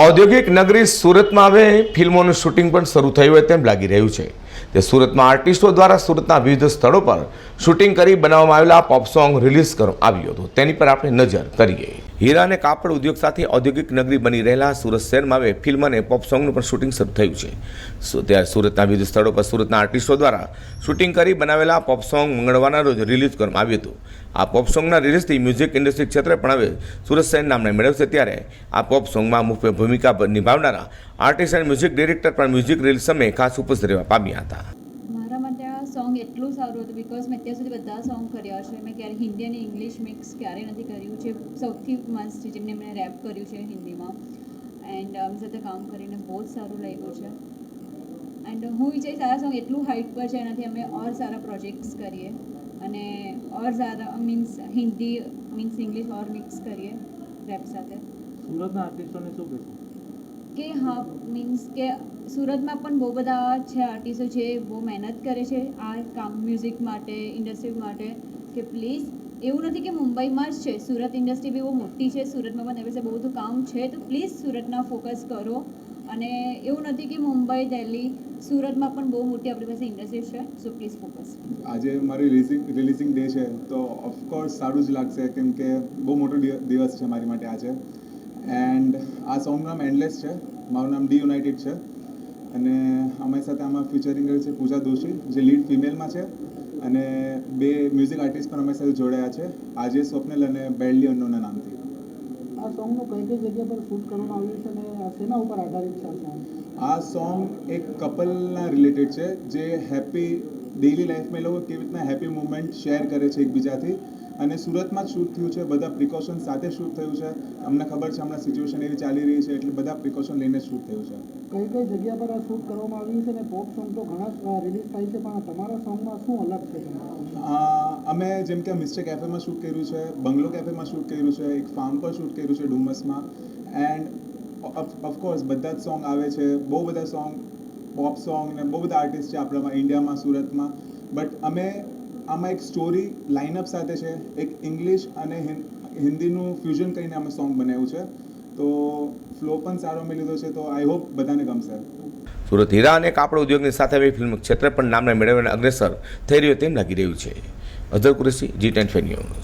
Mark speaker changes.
Speaker 1: ઔદ્યોગિક નગરી સુરતમાં હવે ફિલ્મોનું શૂટિંગ પણ શરૂ થયું હોય તેમ લાગી રહ્યું છે. તે સુરતમાં આર્ટિસ્ટો દ્વારા સુરતના વિવિધ સ્થળો પર શૂટિંગ કરી બનાવવામાં આવેલા પોપ સોંગ રિલીઝ કરવામાં આવ્યું હતું. તેની પર આપણે નજર કરીએ. હીરા અને કાપડ ઉદ્યોગ સાથે ઔદ્યોગિક નગરી બની રહેલા સુરત શહેરમાં હવે ફિલ્મ અને પોપ સોંગનું પણ શૂટિંગ શરૂ થયું છે. ત્યારે સુરતના વિવિધ સ્થળો પર સુરતના આર્ટિસ્ટો દ્વારા શૂટિંગ કરી બનાવેલા પોપ સોંગ મંગળવારના રોજ રિલીઝ કરવામાં આવ્યું હતું. આ પોપ સોંગના રિલીઝથી મ્યુઝિક ઇન્ડસ્ટ્રી ક્ષેત્રે પણ હવે સુરત શહેર નામને મેળવશે ત્યારે આ પોપ સોંગમાં મુખ્ય ભૂમિકા નિભાવનારા આર્ટિસ્ટ અને મ્યુઝિક ડિરેક્ટર પણ મ્યુઝિક રિલીઝ સમયે ખાસ ઉપસ્થિત રહેવા પામ્યા હતા.
Speaker 2: એટલું સારું હતું બિકોઝ મેં અત્યાર સુધી બધા સોંગ કર્યા છે મેં ક્યારે હિન્દી અને ઇંગ્લિશ મિક્સ ક્યારેય નથી કર્યું. છે સૌથી મસ્ત છે, જેમને મેં રેપ કર્યું છે હિન્દીમાં. એન્ડ આમ સાથે કામ કરીને બહુ જ સારું લાગ્યું છે. એન્ડ હું વિચારીશ આ સોંગ એટલું હાઇટ પર છે, એનાથી અમે ઓર સારા પ્રોજેક્ટ્સ કરીએ. અને or Sara means Hindi means English or mix કરીએ રેપ સાથે.
Speaker 3: સુરતના આર્ટિસ્ટોને શું કહેશો?
Speaker 2: કે હા મીન્સ કે સુરતમાં પણ બહુ બધા છે આર્ટિસ્ટો જે બહુ મહેનત કરે છે આ કામ મ્યુઝિક માટે ઇન્ડસ્ટ્રી માટે, કે પ્લીઝ એવું નથી કે મુંબઈમાં જ છે. સુરત ઇન્ડસ્ટ્રી બી બહુ મોટી છે. સુરતમાં પણ એવી બહુ બધું કામ છે. તો પ્લીઝ સુરતના ફોકસ કરો. અને એવું નથી કે મુંબઈ દિલ્હી સુરતમાં પણ બહુ મોટી આપણી પાસે ઇન્ડસ્ટ્રી છે. સો પ્લીઝ ફોકસ
Speaker 4: આજે મારી રિલીઝિંગ રિલીઝિંગ ડે છે. તો ઓફકોર્સ સારું જ લાગશે, કેમ કે બહુ મોટો દિવસ છે મારી માટે આજે. એન્ડ આ સોંગ નામ એન્ડલેસ છે. મારું નામ ડી યુનાઇટેડ છે. અને અમારી સાથે આમાં ફીચરિંગ કર્યું છે પૂજા દોશી જે લીડ ફિમેલમાં છે. અને બે મ્યુઝિક આર્ટિસ્ટ પણ અમારી સાથે જોડાયા છે. આજે સ્વપ્નિલ અને બેડલી અન્નોના નામથી.
Speaker 3: આ સોંગનું કઈ કઈ જગ્યા પર શૂટ કરવામાં આવ્યું છે અને આ શેના ઉપર આધારિત છે સોંગ
Speaker 4: આ સોંગ એક કપલના રિલેટેડ છે જે હેપી ડેઇલી લાઈફમાં એ લોકો કેવી રીતના હેપી મુમેન્ટ શેર કરે છે એકબીજાથી. અને સુરતમાં જ શૂટ થયું છે. બધા પ્રિકોશન સાથે શૂટ થયું છે. અમને ખબર છે હમણાં સિચ્યુએશન એવી ચાલી રહી છે એટલે બધા પ્રિકોશન લઈને શૂટ થયું છે.
Speaker 3: કઈ કઈ જગ્યા પર આ શૂટ કરવામાં આવ્યું છે અને પોપ સોંગ તો ઘણા રિલીઝ થાય છે પણ તમારા સોંગમાં શું અલગ છે?
Speaker 4: અમે જેમ કે મિસ્ટર કેફેમાં શૂટ કર્યું છે બંગલો કેફેમાં શૂટ કર્યું છે એક ફાર્મ પર શૂટ કર્યું છે ડુમસમાં એન્ડ ઓફકોર્સ બધા જ સોંગ આવે છે. બહુ બધા સોંગ પોપ સોંગ ને બહુ બધા આર્ટિસ્ટ છે આપણામાં ઇન્ડિયામાં સુરતમાં. બટ અમે આમાં એક સ્ટોરી લાઇનઅપ સાથે છે. એક ઇંગ્લિશ અને હિન- હિન્દીનું ફ્યુઝન કરીને અમે સોંગ બનાવ્યું છે. તો ફ્લો પણ સારો મેં લીધો છે. તો આઈ હોપ બધાને ગમશે.
Speaker 1: સુરત હીરા અને કાપડ ઉદ્યોગની સાથે હવે ફિલ્મ ક્ષેત્રે પણ નામને મેળવીને અગ્રેસર થઈ રહ્યો તેમ લાગી રહ્યું છે. Azhar Qureshi ji ten news